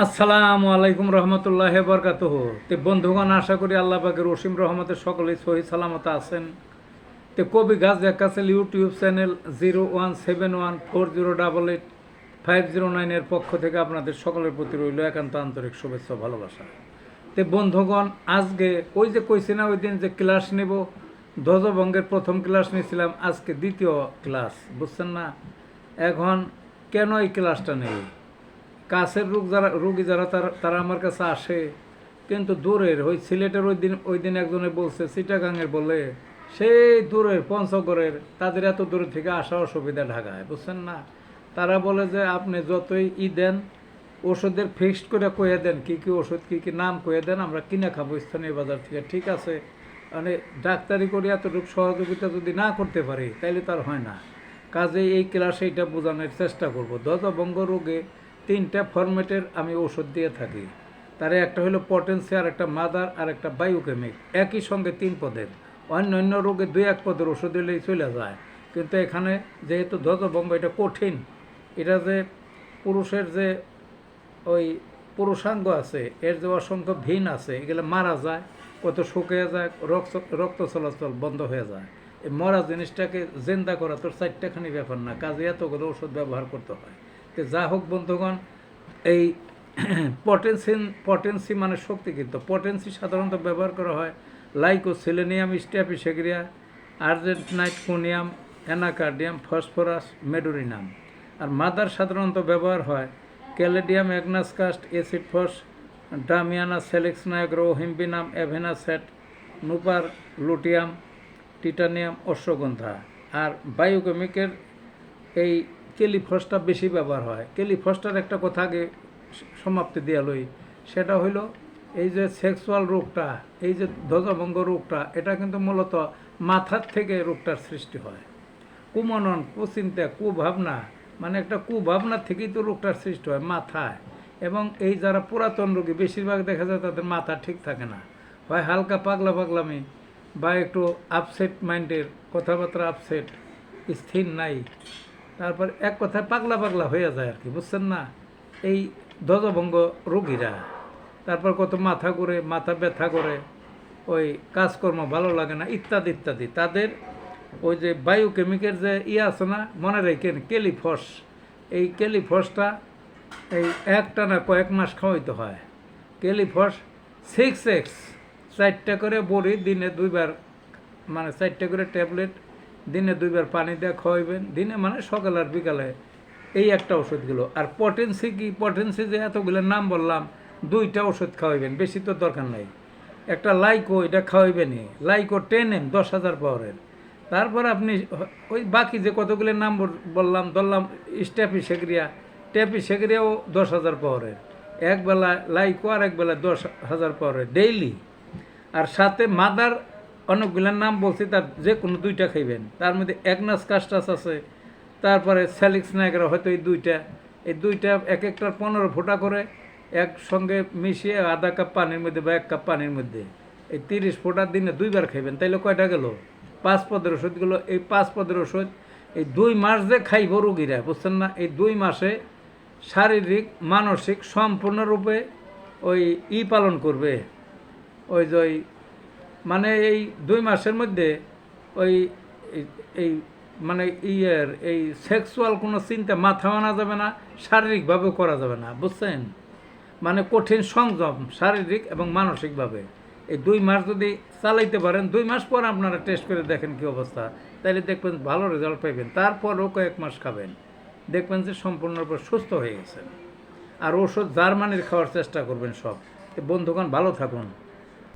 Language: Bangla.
আসসালামু আলাইকুম রহমতুল্লাহ বরকাত তে বন্ধুগণ, আশা করি আল্লাহ পাকের রসিম রহমতের সকলেই সহি সালামত আছেন। তে কবি গাছ দেখাচ্ছেন YouTube channel zero one seven one four zero double eight five zero নাইনের পক্ষ থেকে আপনাদের সকলের প্রতি রইল একান্ত আন্তরিক শুভেচ্ছা ভালোবাসা। তে বন্ধুগণ, আজকে ওই যে কইছি না, ওই দিন যে ক্লাস নেব, ধ্বজভঙ্গের প্রথম ক্লাস নিয়েছিলাম, আজকে দ্বিতীয় ক্লাস, বুঝছেন না? এখন কেন এই ক্লাসটা নেই? কাছের রোগ যারা, রোগী যারা, তারা তারা আমার কাছে আসে। কিন্তু দূরের, ওই সিলেটের ওই দিন ওই দিন একজনে বলছে, চিটাগাঙের বলে, সেই দূরের পঞ্চগড়ের, তাদের এত দূর থেকে আসা অসুবিধা ঢাকায়, বুঝছেন না? তারা বলে যে, আপনি যতই ই দেন, ওষুধের ফিক্সড করে কয়ে দেন, কি কি ওষুধ, কি কি নাম কয়ে দেন, আমরা কিনে খাব স্থানীয় বাজার থেকে। ঠিক আছে মানে ডাক্তারি করে এতটুকু সহযোগিতা যদি না করতে পারি, তাইলে তার হয় না। কাজে এই ক্লাসে এটা বোঝানোর চেষ্টা করব। ধ্বজভঙ্গ রোগে তিনটা ফরম্যাটের আমি ওষুধ দিয়ে থাকি। তার একটা হলো পটেন্সি আর একটা মাদার আর একটা বায়োকেমিক। একই সঙ্গে তিন পদের। অন্য অন্য রোগে দুই এক পদের ওষুধ দিলেই চলে যায়। কিন্তু এখানে যেহেতু ধ্বজভঙ্গ এটা কঠিন। এটা যে পুরুষের যে ওই পুরুষাঙ্গ আছে, এর যে অসংখ্য ভিন আছে, এগুলো মারা যায়, কত শুকিয়ে যায়, রক্ত রক্ত চলাচল বন্ধ হয়ে যায়। এই মরা জিনিসটাকে জেন্দা করা তোর চারটাখানি ব্যাপার না। কাজে এতগুলো ওষুধ ব্যবহার করতে হয়। তো যা হোক বন্ধুগণ, এই পটেন্সি পটেন্সি মানে শক্তি কিন্তু। পটেন্সি সাধারণত ব্যবহার করা হয় lyco selenium staphysagria আর্জেন্টনাইট conium, anacardium, phosphorus, medorrhinum. আর মাদার সাধারণত ব্যবহার হয় caladium agnus castus acid phos, damiana, salix nigra yohimbinum avena sativa nuphar, luteum, titanium, Ashwagandha. আর বায়োকেমিকের এই কেলিফসটা বেশি ব্যবহার হয়। কেলিফসটার একটা কথা আগে সমাপ্তি দেওয়া লই, সেটা হইল এই যে সেক্সুয়াল রোগটা, এই যে ধ্বজভঙ্গ রোগটা, এটা কিন্তু মূলত মাথার থেকে রোগটার সৃষ্টি হয়। কুমনন, কুচিন্তা, কুভাবনা মানে একটা কুভাবনা থেকেই তো রোগটার সৃষ্টি হয় মাথায়। এবং এই যারা পুরাতন রোগী, বেশিরভাগ দেখা যায় তাদের মাথা ঠিক থাকে না। হয় হালকা পাগলা পাগলামি, বা একটু আপসেট মাইন্ডের কথাবার্তা আপসেট স্থির নাই। তারপর এক কথায় পাগলা পাগলা হয়ে যায় আর কি, বুঝছেন না? এই ধ্বজভঙ্গ রোগীরা। তারপর কত মাথা ঘুরে, মাথা ব্যথা করে, ওই কাজকর্ম ভালো লাগে না, ইত্যাদি ইত্যাদি। তাদের ওই যে বায়োকেমিকের যে ইয়ে আছে না, মনে রেখেন, কেলিফস। এই কেলিফসটা এই একটা না কয়েক মাস খাওয়াইতে হয়। কেলিফস সিক্স এক্স, চারটা করে বড়ি, দিনে দুইবার মানে চারটে করে ট্যাবলেট দিনে দুইবার পানি দিয়ে খাওয়াইবেন দিনে মানে সকাল আর বিকালে এই একটা ওষুধগুলো। আর পটেন্সি কি? পটেন্সি যে এতগুলো নাম বললাম, দুইটা ওষুধ খাওয়াইবেন, বেশি তো দরকার নাই। একটা লাইকো, এটা খাওয়াইবেনই। লাইকো টেন এম, দশ হাজার পাওয়ারের। তারপর আপনি ওই বাকি যে কতগুলো নাম বল- বললাম, ধরলাম স্ট্যাপি সেগ্রিয়া। ট্যাপি সেগ্রিয়াও দশ হাজার পাওয়ারের। একবেলা লাইকো আর একবেলা দশ হাজার পাওয়ারের, ডেইলি। আর সাথে মাদার অনেকগুলোর নাম বলছি, তার যে কোনো দুইটা খাইবেন। তার মধ্যে একনাস কাস্টাস আছে, তারপরে স্যালিক্স নায়করা হয়তো এই দুইটা। এই দুইটা এক একটার পনেরো ফোঁটা করে একসঙ্গে মিশিয়ে আধা কাপ পানির মধ্যে বা এক কাপ পানির মধ্যে এই তিরিশ ফোঁটার দিনে দুইবার খাইবেন। তাইলে কয়টা গেল? পাঁচ পদের ওষুধগুলো এই পাঁচ পদের ওষুধ এই দুই মাস যে খাইব রোগীরা, বুঝছেন না? এই দুই মাসে শারীরিক, মানসিক সম্পূর্ণরূপে ওই ই পালন করবে। ওই যে ওই মানে এই দুই মাসের মধ্যে ওই এই- মানে ইয়ের এই সেক্সুয়াল কোনো চিন্তা মাথা আনা যাবে না শারীরিকভাবেও করা যাবে না, বুঝছেন? মানে কঠিন সংযম শারীরিক এবং মানসিকভাবে। এই দুই মাস যদি চালাইতে পারেন, দুই মাস পর আপনারা টেস্ট করে দেখেন কি অবস্থা। তাইলে দেখবেন ভালো রেজাল্ট পাইবেন। তারপরও কয়েক মাস খাবেন। দেখবেন যে সম্পূর্ণরূপে সুস্থ হয়ে গেছেন। আর ওষুধ জার্মানির খাওয়ার চেষ্টা করবেন সব। বন্ধুগণ, ভালো থাকুন।